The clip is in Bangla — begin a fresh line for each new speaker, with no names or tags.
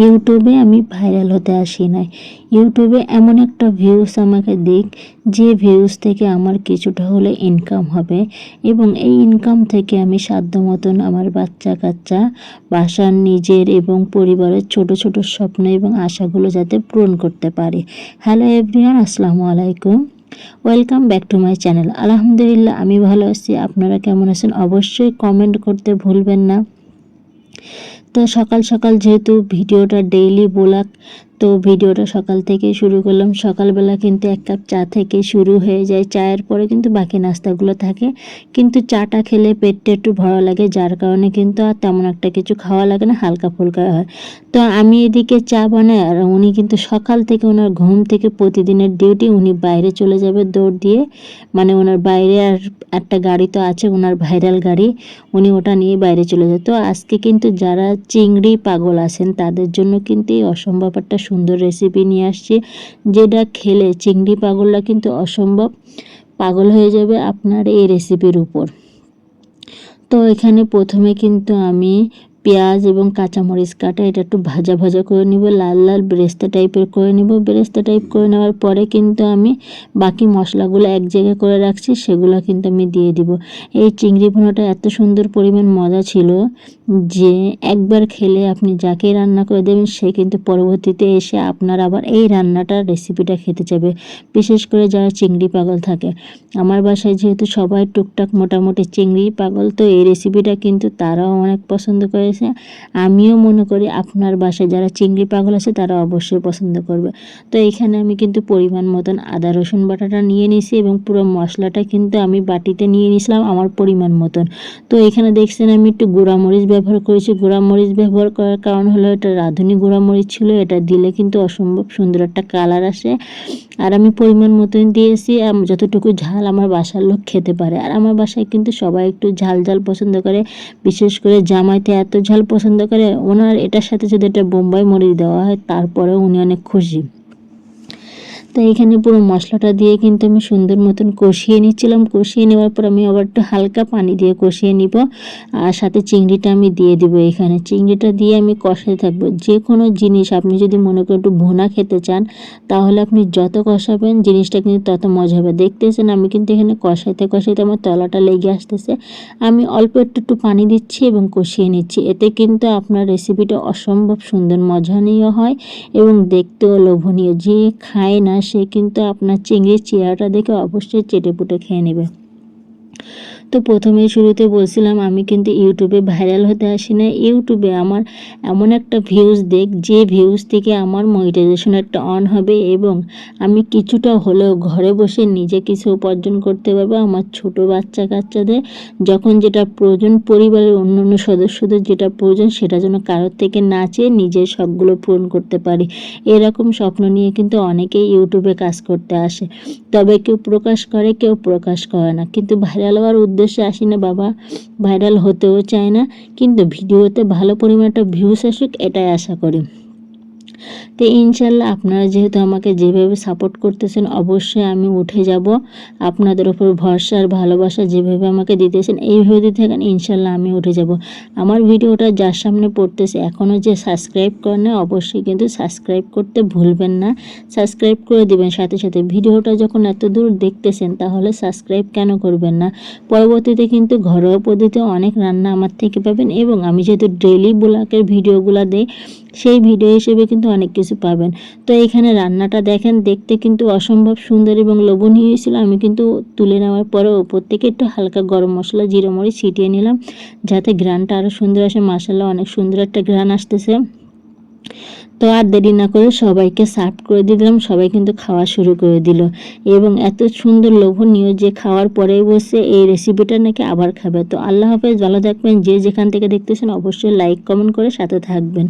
ইউটিউবে আমি ভাইরাল হতে আসি নাই। ইউটিউবে এমন একটা ভিউজ আমাকে দিক, যে ভিউজ থেকে আমার কিছুটা হলে ইনকাম হবে এবং এই ইনকাম থেকে আমি সাধ্য মতন আমার বাচ্চা কাচ্চা বাসার নিজের এবং পরিবারের ছোট ছোট স্বপ্ন এবং আশাগুলো যাতে পূরণ করতে পারি। হ্যালো এভরিওয়ান আসসালামু আলাইকুম। Welcome back to my channel আলহামদুলিল্লাহ, আমি ভালো আছি। আপনারা কেমন আছেন? অবশ্যই কমেন্ট করতে ভুলবেন না। তো সকাল সকাল যেহেতু ভিডিওটা ডেইলি ব্লগ তো ভিডিওটা সকাল থেকে শুরু করলাম। সকালবেলা কিন্তু এক কাপ চা থেকে শুরু হয়ে যায়। চায়ের পরে কিন্তু বাকি নাস্তাগুলো থাকে। কিন্তু চাটা খেলে পেটটা একটু ভরা লাগে, যার কারণে কিন্তু আর তেমন একটা কিছু খাওয়া লাগে না, হালকা ফুলকা হয়। তো আমি এদিকে চা বানাই আর উনি কিন্তু সকাল থেকে ওনার ঘুম থেকে প্রতিদিনের ডিউটি, উনি বাইরে চলে যাবে দৌড় দিয়ে। মানে ওনার বাইরে আর একটা গাড়ি তো আছে, ওনার ভাইরাল গাড়ি। উনি ওটা নিয়ে বাইরে চলে যায়। তো আজকে কিন্তু যারা চিংড়ি পাগল আছেন, তাদের জন্য কিন্তু এই অসম্ভব একটা সুন্দর রেসিপি নিয়ে আসছি, যেটা খেলে চিংড়ি পাগলরা কিন্তু অসম্ভব পাগল হয়ে যাবে আপনার এই রেসিপির উপর। তো এখানে প্রথমে কিন্তু আমি পেঁয়াজ এবং কাঁচামরিচ কাটা, এটা একটু ভাজা ভাজা করে নিব, লাল লাল বেরেস্তা টাইপের করে নিব। বেরেস্তা টাইপ করে নেওয়ার পরে কিন্তু আমি বাকি মশলাগুলো এক জায়গায় করে রাখছি, সেগুলো কিন্তু আমি দিয়ে দিব। এই চিংড়ি ভুনাটা এত সুন্দর পরিমাণ মজা ছিল যে একবার খেলে আপনি যাকে রান্না করে দেবেন, সে কিন্তু পরবর্তীতে এসে আপনার আবার এই রান্নাটার রেসিপিটা খেতে যাবে বিশেষ করে যারা চিংড়ি পাগল থাকে। আমার বাসায় যেহেতু সবাই টুকটাক মোটামুটি চিংড়ি পাগল, তো এই রেসিপিটা কিন্তু তারাও অনেক পছন্দ করেছে আমিও মনে করি আপনার বাসায় যারা চিংড়ি পাগল আছে, তারা অবশ্যই পছন্দ করবে। তো এখানে আমি কিন্তু পরিমাণ মতন আদা, রসুন বাটাটা নিয়ে নিছি এবং পুরো মশলাটা কিন্তু আমি বাটিতে নিয়ে নিয়েছিলাম আমার পরিমাণ মতন। তো এখানে দেখছেন আমি একটু গুঁড়ামরিচ ব্যবহার করেছি। গুঁড়ামরিচ ব্যবহার করার কারণ হলো এটা রাঁধুনি গুঁড়ামরিচ ছিল, এটা দিলে কিন্তু অসম্ভব সুন্দর একটা কালার আসে। আর আমি পরিমাণ মতন দিয়েছি যতটুকু ঝাল আমার বাসার লোক খেতে পারে। আর আমার বাসায় কিন্তু সবাই একটু ঝাল ঝাল পছন্দ করে, বিশেষ করে জামাইতে এত ঝাল পছন্দ করে, ওনার এটার সাথে যদি এটা বোম্বাই মরিচ দেওয়া হয়, তারপরেও উনি অনেক খুশি। তো এখানে পুরো মশলাটা দিয়ে কিন্তু আমি সুন্দর মতন কষিয়ে নিচ্ছিলাম। কষিয়ে নেওয়ার পর আমি আবার একটু হালকা পানি দিয়ে কষিয়ে নিব। আর সাথে চিংড়িটা আমি দিয়ে দিব এখানে। চিংড়িটা দিয়ে আমি কষাতে থাকব। যে কোনো জিনিস আপনি যদি মনে করেন একটু ভুনা খেতে চান, তাহলে আপনি যত কষাবেন জিনিসটা কিন্তু তত মজা হবে। দেখতেছেন আমি কিন্তু এখানে কষাইতে কষাইতে আমার তলাটা লেগে আসতেছে। আমি অল্প একটু একটু পানি দিচ্ছি এবং কষিয়ে নিচ্ছি। এতে কিন্তু আপনার রেসিপিটা অসম্ভব সুন্দর, মজানীয় হয় এবং দেখতেও লোভনীয়। যে খায় না সে কিন্তু আপনার চিংড়ির চেয়ারটা দেখে অবশ্যই চেটেপুটে খেয়ে নেবে। তো প্রথমেই শুরুতে বলছিলাম, আমি কিন্তু ইউটিউবে ভাইরাল হতে আসি না। ইউটিউবে আমার এমন একটা ভিউজ দেখ, যে ভিউজ থেকে আমার মনিটাইজেশন একটা অন হবে এবং আমি কিছুটা হলেও ঘরে বসে নিজে কিছু উপার্জন করতে পারব আমার ছোট বাচ্চা কাচ্চাদের। যখন যেটা প্রয়োজন পরিবারের অন্য অন্য সদস্যদের যেটা প্রয়োজন সেটা যেন কারোর থেকে না চেয়ে নিজের শখগুলো পূরণ করতে পারি। এরকম স্বপ্ন নিয়ে কিন্তু অনেকেই ইউটিউবে কাজ করতে আসে। তবে কেউ প্রকাশ করে, কেউ প্রকাশ করে না। কিন্তু ভাইরাল হওয়ার উদ্দেশ্য উদ্দেশ্যে আসি না, বাবা। ভাইরাল হতেও চায় না, কিন্তু ভিডিওতে ভালো পরিমাণ একটা ভিউস আসুক, এটাই আশা করি। তো ইনশাল্লাহ আপনারা যেহেতু আমাকে যেভাবে সাপোর্ট করতেছেন, অবশ্যই আমি উঠে যাব। আপনাদের ওপর ভরসা আর ভালোবাসা যেভাবে আমাকে দিতেছেন, এইভাবে দিতে থাকেন, ইনশাল্লাহ আমি উঠে যাব। আমার ভিডিওটা যার সামনে পড়তেছে এখনও যে সাবস্ক্রাইব করেন অবশ্যই কিন্তু সাবস্ক্রাইব করতে ভুলবেন না। সাবস্ক্রাইব করে দিবেন সাথে সাথে। ভিডিওটা যখন এত দূর দেখতেছেন, তাহলে সাবস্ক্রাইব কেন করবেন না? পরবর্তীতে কিন্তু ঘরোয়া পদ্ধতিতে অনেক রান্না আমার থেকে পাবেন এবং আমি যেহেতু ডেলি ব্লকের ভিডিওগুলো দিই, সেই ভিডিও হিসেবে কিন্তু অনেক কিছু পাবেন। তো এখানে রান্নাটা দেখেন, দেখতে কিন্তু অসম্ভব সুন্দর এবং লোভনীয় হয়েছিল আমি কিন্তু তুলে নেওয়ার পরে ওপর থেকে একটু হালকা গরম মশলা, জিরে মরিচ ছিটিয়ে নিলাম, যাতে ঘ্রানটা আরও সুন্দর আসে। মাসাল্লাহ অনেক সুন্দর একটা ঘ্রান আসতেছে। তো আর দেরি না করে সবাইকে সার্ভ করে দিলাম। সবাই কিন্তু খাওয়া শুরু করে দিল। এবং এত সুন্দর লোভনীয় যে খাওয়ার পরে বসে এই রেসিপিটা নাকি আবার খাবে। তো আল্লাহ হাফেজ, ভালো থাকবেন। যে যেখান থেকে দেখতেছেন, অবশ্যই লাইক কমেন্ট করে সাথে থাকবেন।